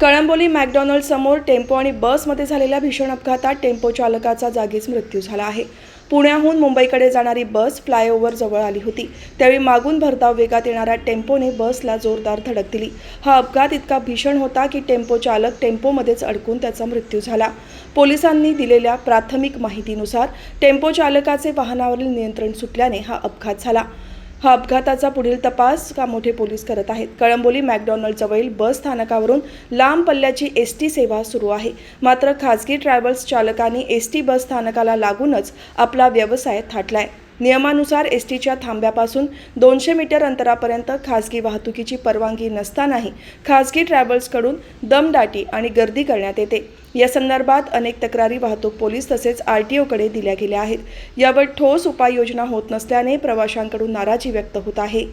Kalamboli McDonald समोर tempo आणि बसमध्ये झालेल्या भीषण अपघातात टेम्पो चालकाचा जागीच मृत्यू झाला आहे. पुण्याहून मुंबईकडे जाणारी बस फ्लायओव्हर जवळ आली होती. त्यावेळी मागून भरधाव वेगात येणाऱ्या टेम्पोने बसला जोरदार धडक दिली. हा अपघात इतका भीषण होता की टेम्पो चालक टेम्पोमध्येच अडकून त्याचा मृत्यू झाला. पोलिसांनी दिलेल्या प्राथमिक माहितीनुसार टेम्पो चालकाचे वाहनावरील नियंत्रण सुटल्याने हा अपघात झाला. हा अपघाताचा पुढील तपास कामोठे पोलीस करत आहेत. कळंबोली मॅकडॉनल्डजवळील बस स्थानकावरून लांब पल्ल्याची एस टी सेवा सुरू आहे. मात्र खासगी ट्रॅव्हल्स चालकांनी एस टी बस स्थानकाला लागूनच आपला व्यवसाय थाटलाय. नियमानुसार एस टीच्या थांब्यापासून दोनशे मीटर अंतरापर्यंत खासगी वाहतुकीची परवानगी नसतानाही खासगी ट्रॅव्हल्सकडून दमदाटी आणि गर्दी करण्यात येते. या संदर्भात अनेक तक्रारी वाहतूक पोलीस तसेच आर टी ओकडे दिल्या गेल्या आहेत. यावर ठोस उपाययोजना होत नसल्याने प्रवाशांकडून नाराजी व्यक्त होत आहे.